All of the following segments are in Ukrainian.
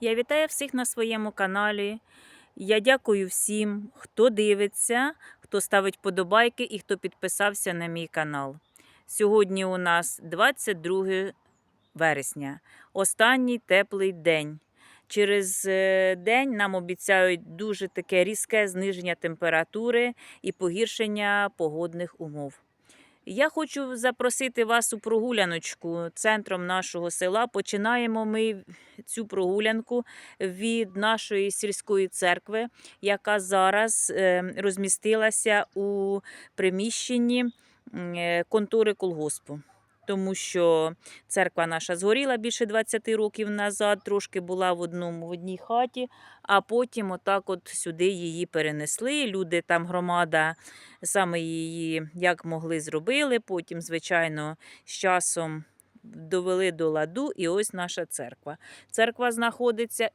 Я вітаю всіх на своєму каналі. Я дякую всім, хто дивиться, хто ставить подобайки і хто підписався на мій канал. Сьогодні у нас 22 вересня, останній теплий день. Через е, день нам обіцяють дуже таке різке зниження температури і погіршення погодних умов. Я хочу запросити вас у прогуляночку центром нашого села. Починаємо ми цю прогулянку від нашої сільської церкви, яка зараз е, розмістилася у приміщенні е, контори колгоспу. Тому що церква наша згоріла більше 20 років назад, трошки була в одному в одній хаті, а потім отак от сюди її перенесли. Люди там громада саме її як могли зробили. Потім, звичайно, з часом довели до ладу, і ось наша церква. Церква знаходиться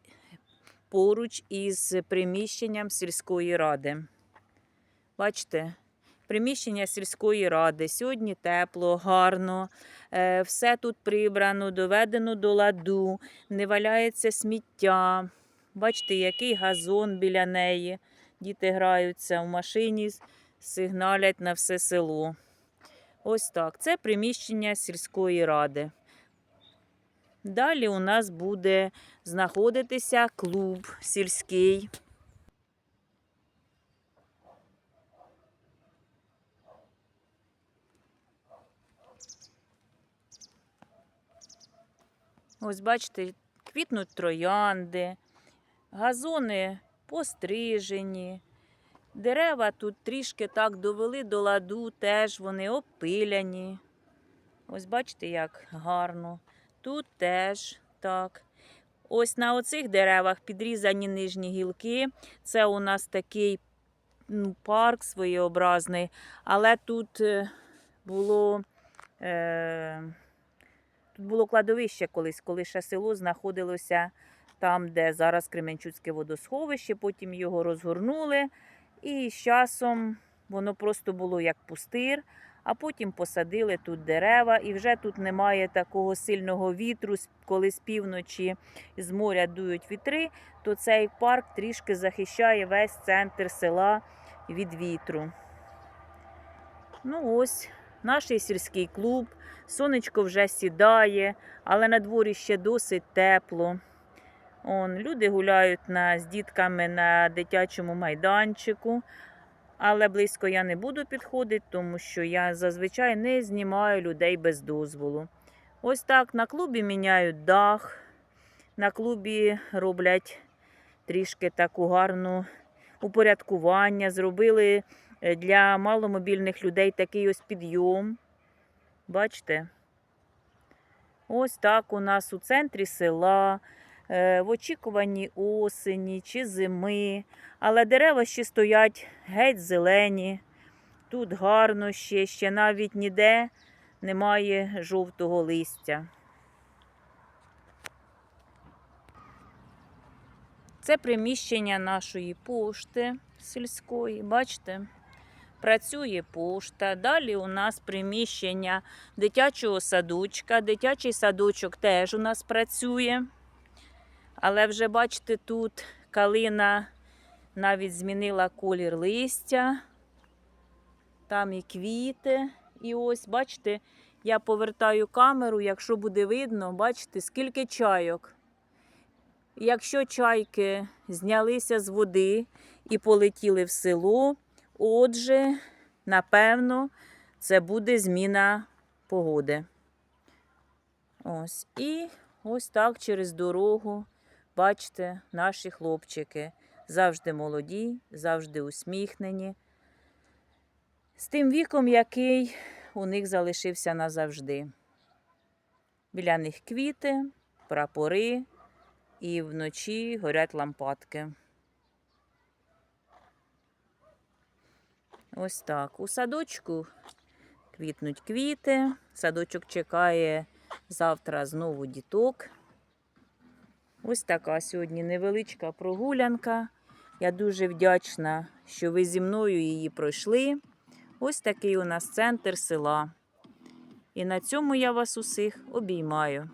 поруч із приміщенням сільської ради. Бачите? Приміщення сільської ради. Сьогодні тепло, гарно, е, все тут прибрано, доведено до ладу, не валяється сміття. Бачите, який газон біля неї. Діти граються в машині, сигналять на все село. Ось так. Це приміщення сільської ради. Далі у нас буде знаходитися клуб сільський. Ось бачите, квітнуть троянди, газони пострижені. Дерева тут трішки так довели до ладу, теж вони опиляні. Ось бачите, як гарно. Тут теж так. Ось на оцих деревах підрізані нижні гілки. Це у нас такий ну, парк своєобразний, але тут е, було. Е, було кладовище колись, коли ще село знаходилося там, де зараз Кременчуцьке водосховище, потім його розгорнули. І з часом воно просто було як пустир, а потім посадили тут дерева, і вже тут немає такого сильного вітру, коли з півночі з моря дують вітри, то цей парк трішки захищає весь центр села від вітру. Ну ось, наш сільський клуб. Сонечко вже сідає, але на дворі ще досить тепло. Он, люди гуляють на, з дітками на дитячому майданчику. Але близько я не буду підходити, тому що я зазвичай не знімаю людей без дозволу. Ось так на клубі міняють дах, на клубі роблять трішки таку гарну упорядкування. Зробили для маломобільних людей такий ось підйом. Бачите? Ось так у нас у центрі села, е, в очікуванні осені чи зими. Але дерева ще стоять геть зелені. Тут гарно ще, ще навіть ніде немає жовтого листя. Це приміщення нашої пошти сільської. Бачите? Працює пошта. Далі у нас приміщення дитячого садочка. Дитячий садочок теж у нас працює. Але вже бачите, тут калина навіть змінила колір листя. Там і квіти. І ось, бачите, я повертаю камеру, якщо буде видно, бачите, скільки чайок. Якщо чайки знялися з води і полетіли в село, отже, напевно, це буде зміна погоди. Ось. І ось так через дорогу, бачите, наші хлопчики завжди молоді, завжди усміхнені. З тим віком, який у них залишився назавжди. Біля них квіти, прапори і вночі горять лампадки. Ось так. У садочку квітнуть квіти. Садочок чекає завтра знову діток. Ось така сьогодні невеличка прогулянка. Я дуже вдячна, що ви зі мною її пройшли. Ось такий у нас центр села. І на цьому я вас усіх обіймаю.